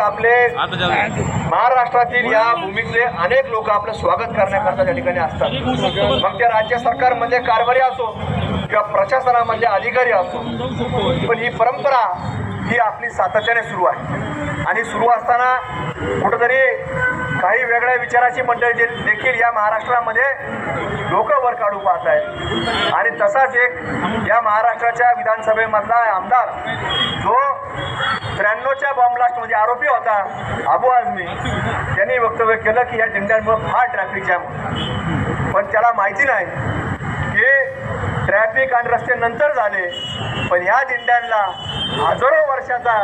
अनेक आपले महाराष्ट्रातील या भूमीतले अनेक लोक आपलं स्वागत करण्याकरता त्या ठिकाणी असतात. मग ते राज्य सरकारमध्ये कारभारी असो किंवा प्रशासनामधले अधिकारी असो. पण ही परंपरा ही आपली सातत्याने सुरू आहे. आणि सुरू असताना कुठंतरी काही वेगळ्या विचाराची मंडळी देखील या महाराष्ट्रामध्ये लोक वर काढू पाहत आहेत. आणि तसाच एक या महाराष्ट्राच्या विधानसभेमधला आमदार जो त्र्याण्णवच्या बॉम्बलास्टमध्ये आरोपी होता अबू आझमी त्यांनी वक्तव्य केलं की या झेंड्यांमुळे फार ट्रॅफिक जॅम पण त्याला माहिती नाही की ट्रॅफिक आणि रस्ते नंतर झाले पण ह्या दिंड्यांना हजारो वर्षाचा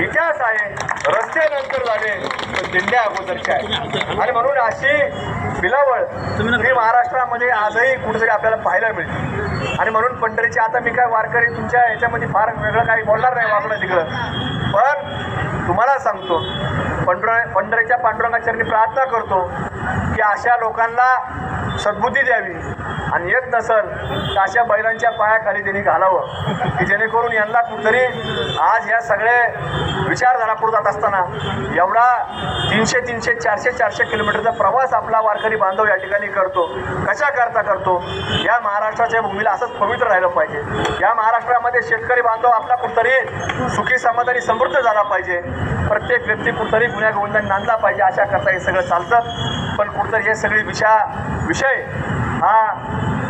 इतिहास आहे. रस्ते नंतर झाले पण दिंड्या अगोदरच्या आहेत. आणि म्हणून अशी बिलावळ ही महाराष्ट्रामध्ये आजही कुठेतरी आपल्याला पाहायला मिळते. आणि म्हणून पंढरीची आता मी काय वारकरी तुमच्या याच्यामध्ये फार वेगळं काही बोलणार नाही वाकडं तिकडं. पण तुम्हाला सांगतो पंढर पंढरीच्या पांडुरंगाचरणी प्रार्थना करतो की अशा लोकांना सद्बुद्धी द्यावी. आणि येत नसल तर अशा बैलांच्या पायाखाली त्यांनी घालावं की जेणेकरून यांना कुठतरी आज या सगळे विचारधारापुढे जात असताना एवढा तीनशे तीनशे चारशे चारशे किलोमीटरचा प्रवास आपला वारकरी बांधव या ठिकाणी करतो. कशा करता करतो? या महाराष्ट्राच्या भूमीला असंच पवित्र राहिलं पाहिजे. या महाराष्ट्रामध्ये शेतकरी बांधव आपला कुठतरी सुखी समाधानी समृद्ध झाला पाहिजे. प्रत्येक व्यक्ती कुठतरी गुन्ह्या नांदला पाहिजे अशा करता हे सगळं चालतं. पण कुठतरी हे सगळे विषया विषय हा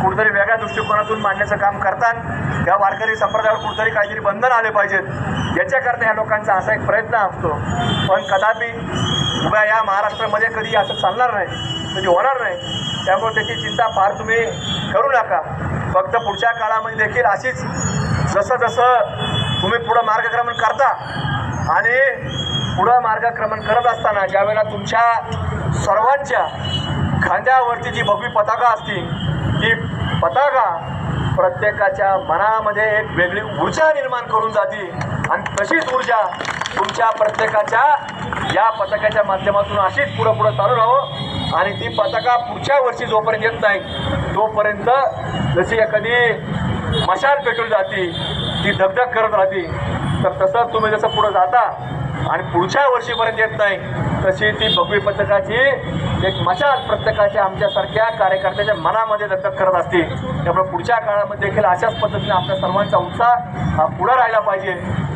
कुठतरी वेगळ्या दृष्टिकोनातून मांडण्याचं काम करतात. या वारकरी संप्रदायावर कुठतरी काहीतरी बंधन आले पाहिजेत. याच्याकरता ह्या लोकांचा असा एक प्रयत्न असतो. पण कदापि उभ्या या महाराष्ट्रामध्ये कधी असं चालणार नाही कधी होणार नाही. त्यामुळे त्याची चिंता फार तुम्ही करू नका. फक्त पुढच्या काळामध्ये देखील अशीच जसं जसं तुम्ही पुढं मार्गक्रमण करता. आणि पुढं मार्गक्रमण करत असताना ज्यावेळेला तुमच्या सर्वांच्या खांद्यावरती जी भगवी पताका असतील ती पताका प्रत्येकाच्या मनामध्ये एक वेगळी ऊर्जा निर्माण करून जाते. आणि तशीच ऊर्जा तुमच्या प्रत्येकाच्या या पताकाच्या माध्यमातून अशीच पुढं पुढं चालू राहावं आणि ती पताका पुढच्या वर्षी जोपर्यंत येत नाही तोपर्यंत जशी एखादी मशाल पेटून जाते ती धकधक करत राहते तर तसं तुम्ही जसं पुढं जाता आणि पुढच्या वर्षीपर्यंत येत नाही तशी ती भगवी पथकाची एक मशाल प्रत्येकाच्या आमच्यासारख्या कार्यकर्त्याच्या मनामध्ये दत्तक करत असते. त्यामुळे पुढच्या काळामध्ये देखील अशाच पद्धतीने आपल्या सर्वांचा उत्साह हा पुढं राहिला पाहिजे.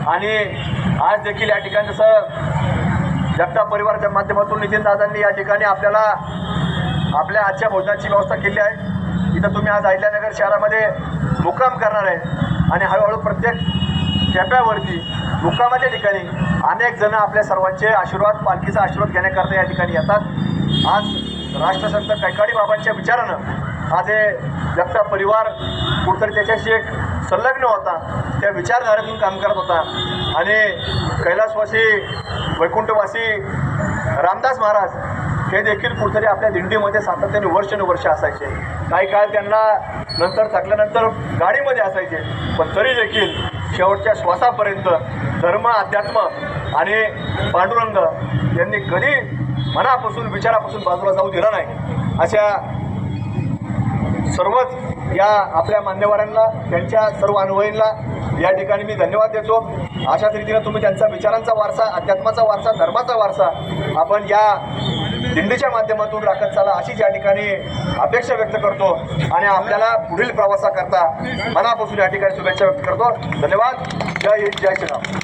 आणि आज देखील या ठिकाणी जसं जगता परिवाराच्या माध्यमातून नितीन दादांनी या ठिकाणी आपल्याला आपल्या आजच्या भोजनाची व्यवस्था केली आहे. इथं तुम्ही आज अहिल्यानगर शहरामध्ये मुक्काम करणार आहे. आणि हळूहळू प्रत्येक टप्प्यावरती मुक्कामाच्या ठिकाणी अनेक जण आपल्या सर्वांचे आशीर्वाद पालखीचा आशीर्वाद घेण्याकरता या ठिकाणी येतात. आज राष्ट्रसंत कैकाडी बाबांच्या विचारानं आज हे जगताप परिवार कुठतरी त्याच्याशी एक संलग्न होता. त्या विचारधारेतून काम करत होता. आणि कैलासवासी वैकुंठवासी रामदास महाराज हे देखील कुठेतरी आपल्या दिंडीमध्ये सातत्याने वर्षानुवर्ष असायचे. काही काळ त्यांना नंतर थकल्यानंतर गाडीमध्ये असायचे. पण तरी देखील शेवटच्या श्वासापर्यंत धर्म अध्यात्म आणि पांडुरंग यांनी कधी मनापासून विचारापासून बाजूला जाऊ दिला नाही. अशा सर्वच या आपल्या मान्यवरांना त्यांच्या सर्व अनुभवींना या ठिकाणी मी धन्यवाद देतो. अशाच रीतीनं तुम्ही त्यांचा विचारांचा वारसा अध्यात्माचा वारसा धर्माचा वारसा आपण या दिंडीच्या माध्यमातून राखत चाला अशीच या ठिकाणी अपेक्षा व्यक्त करतो. आणि आपल्याला पुढील प्रवासाकरता मनापासून या ठिकाणी शुभेच्छा व्यक्त करतो. धन्यवाद. जय हिंद जय श्रीराम.